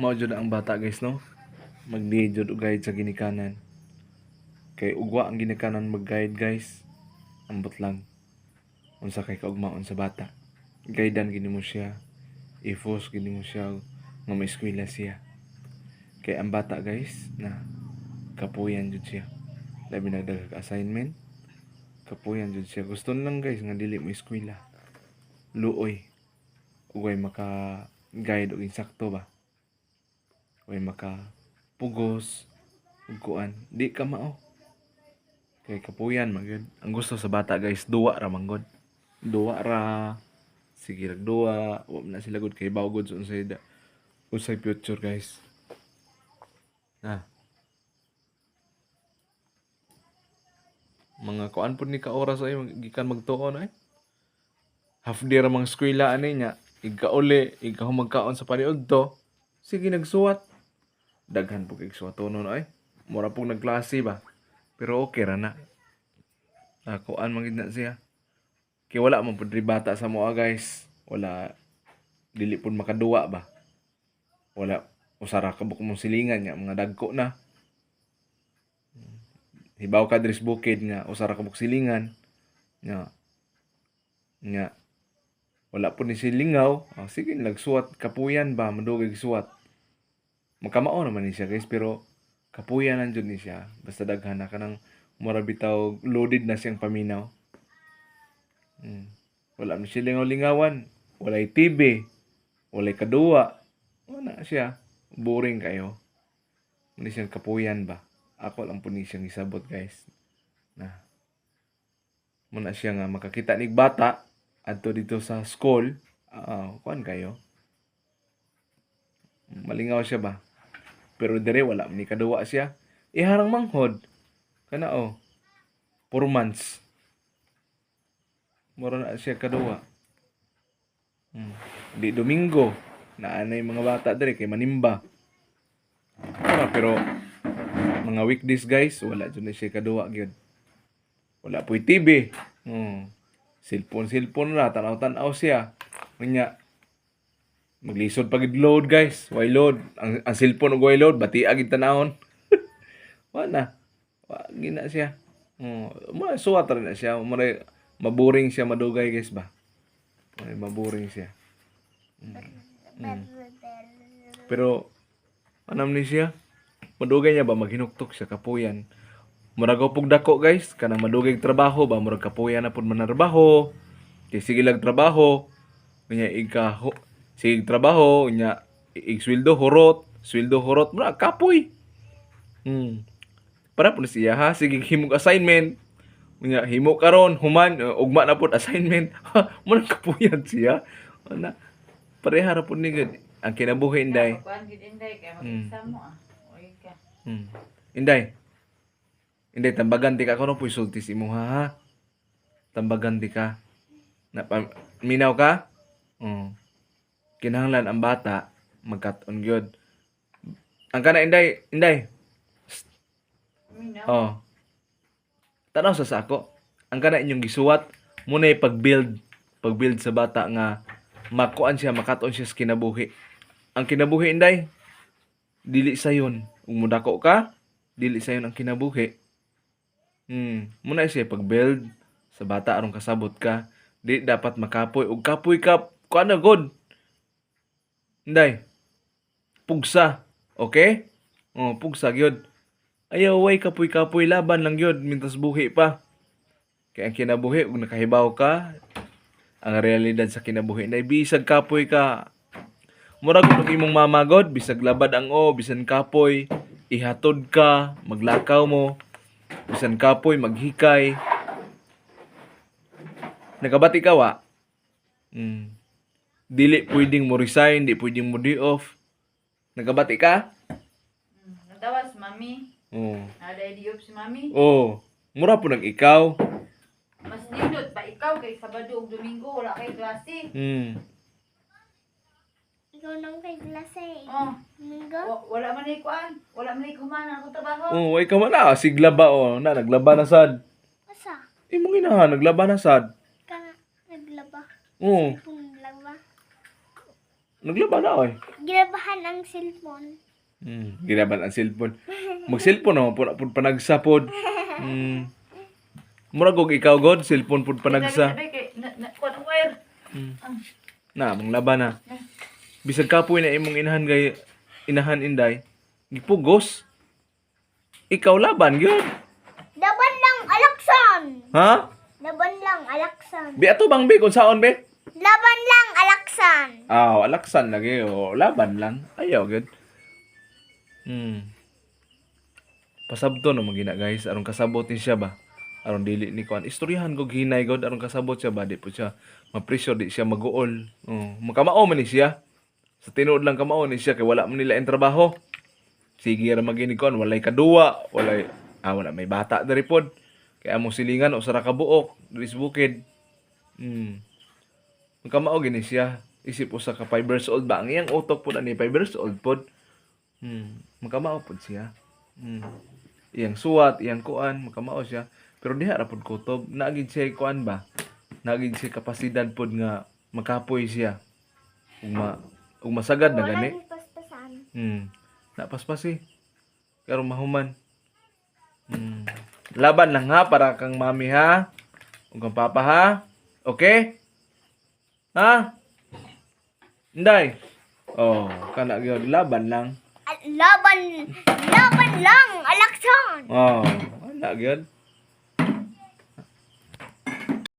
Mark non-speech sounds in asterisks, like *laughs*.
Mao jud ang bata guys no. Magdi jud guide sa ginikanan. Kay ugwa ang ginikanan mag-guide guys. Ambot lang. Unsa kay kaugmaon sa bata. Guidean gini mo siya. I-force gini mo siya nga maeskwela siya. Kay ang bata guys na kapuyan jud siya. Labi na daghang assignment. Kapuyan jud siya. Gusto lang guys nga dili mo eskwela. Luoy. Ugay maka guide og insakto ba. Ugay maka pugos ug kuan. Di ka mao. Kay kapuyan magyud. Ang gusto sa bata guys, duwa ra manggod. Duwa ra. Sige rag duwa. Wa na sila gud kay bawgod sa unsay da. Unsay future guys. Na. Mga kuan pud ni ka oras ay gikan magtuon ay. Half day ra mang eskwela ani nya. Ikauli, ikaw magkaon sa paniod to. Sige nagsuwat. Daghan po kay suwat nun ay. Mura pong nagklase ba. Pero okay ra na. Man gid na siya. Kay wala man pud bata sa moa guys. Wala dili pud makaduwa ba. Wala usara ka buk mong silingan nga mga dagko na. Hibaw ka dres bukid nga usara ka buk silingan. Nga nga wala po ni silingaw. Oh, sige, nagsuwat. Kapuyan ba? Madugay suwat. Magkamao naman ni siya guys. Pero kapuyan lang dyan ni siya. Basta daghan na ka ng mura bitaw loaded na siyang paminaw. Hmm. Wala na siya lingaw-lingawan. Walay TV. Walay kaduwa. Wala siya. Boring kayo. Muni siyang kapuyan ba? Ako lang po ni siyang isabot guys. Na. Muna siya nga makakita ni bata adto dito sa school, ah kuan kayo. Malingaw siya ba? Pero dire wala ni kaduwa siya. Iharang manghod. Kana oh. Four months. Mura na siya kaduwa. Hmm. Di Domingo. Naanay mga bata dire kay manimba. Ah, pero mga weekdays guys, wala dyan na siya kaduwa gyud. Wala po'y TV. Hmm. Cellphone, cellphone na, tanaw-tanaw siya. Kanya, maglisod pag load guys. Why load? Ang, ang cellphone ug why load, bati agit tanahon. Wala. *laughs* Wa gina siya. Oh, mo suwat na siya. Mo maboring siya madugay guys ba. Ay, maboring siya. Mm. Pero anam ni siya? Madugay niya ba maghinuktok siya kapuyan. Murag pug dako guys, kanang madugay trabaho ba murag kapuya na pud manarbaho. Kay sige lag trabaho. Nya ika ho, sige trabaho nya ig sweldo horot, sweldo horot murag kapoy. Hmm. Para pud siya ha, sige himog assignment. Nya himo karon human uh, ugma na pud assignment. *laughs* Murag kapuyan siya. Ana pareha ra pud ni gud ang kinabuhi inday. Mo ah. Hmm. Inday. Inday tambagan di ka kuno puy sulti si mo ha. Tambagan di ka. Na minaw ka? Hmm. Kinahanglan ang bata magkat-on gyud. Ang kana inday, inday. Oh. Tanaw sa sako. Ang kana inyong gisuwat muna pag-build, pag-build sa bata nga makuan siya, makaton siya sa kinabuhi. Ang kinabuhi inday, dili sayon. Kung mudako ka, dili sayon ang kinabuhi. Hmm, muna siya pag-build sa bata aron kasabot ka. Di dapat makapoy ug kapoy ka kuan na god. Inday. Pugsa. Okay? Oh, pugsa gyud. Ayaw way kapoy-kapoy laban lang gyud mintas buhi pa. Kaya ang kinabuhi ug nakahibaw ka, ang realidad sa kinabuhi na bisag kapoy ka. Murag kung imong mamagod, bisag labad ang o, bisan kapoy, ihatod ka, maglakaw mo, bisan kapoy, maghikay. Nagabati ka wa? Hmm. Dili pwedeng mo resign, di pwedeng mo di off. Nagabati ka? Mm, Natawas mami. Oo. Nada diop si mami. Oh. Mura po nag ikaw. Mas nindot pa ikaw kay Sabado ug Domingo wala kay klase. Hmm. Ikaw nang kay klase. Oh, Minggo? wa- wala man ni kuan. Wala man ni kumana ako trabaho. Oh, way ka man na. Siglaba oh. Na, naglaba na sad. Asa? Imong inaha, naglaba na sad. Ka naglaba. Oo. Kung naglaba. Naglaban na oy. Ginabahan ang cellphone. Hmm, ginaban ang cellphone. Mag-cellphone naman po, po panagsapod. Hmm. Mura kog ikaw god, cellphone pud panagsa. Hmm. Ang Na, mong laban na. Bisag kapoy na imong inahan gay inahan inday, gipugos. Ikaw laban gyud. Laban lang, alaksan! Ha? Laban lang, alaksan. Bi ato bang bi kung saon be? Laban lang, alaksan. Ah, alaksan lagi o laban lang. Ayaw gyud. Hmm. Pasabto no magina guys, aron kasabot ni siya ba? Aron dili ni kuan. Istoryahan ko hinay god aron kasabot siya ba di po siya ma-pressure di siya maguol. Oh, makamao man ni siya. Sa tinuod lang kamao ni siya kay wala man nila ang trabaho. Sige ra magini kuan, walay kaduwa, walay ah wala may bata diri pod. Kaya mo silingan o sara ka buok, diri bukid. Hmm. Magkamao gini siya. Isip usa ka 5 years old ba? Ang iyang utok po na ni 5 years old pod. Hmm. Magkamao pod siya. Hmm. Iyang suwat, iyang kuan, magkamao siya. Pero diha ra pod kutob. Naagid siya kuan ba? Naagid siya kapasidad pod nga makapoy siya. Ug ma ug masagad na gani. Hmm. Napaspas eh. Pero mahuman. Hmm. Laban lang ha para kang mami ha. Ug kang papa ha. Okay? Ha? Inday. Oh, kana gyud laban lang. Laban, laban lang, alaksan. Oh, wala gyud.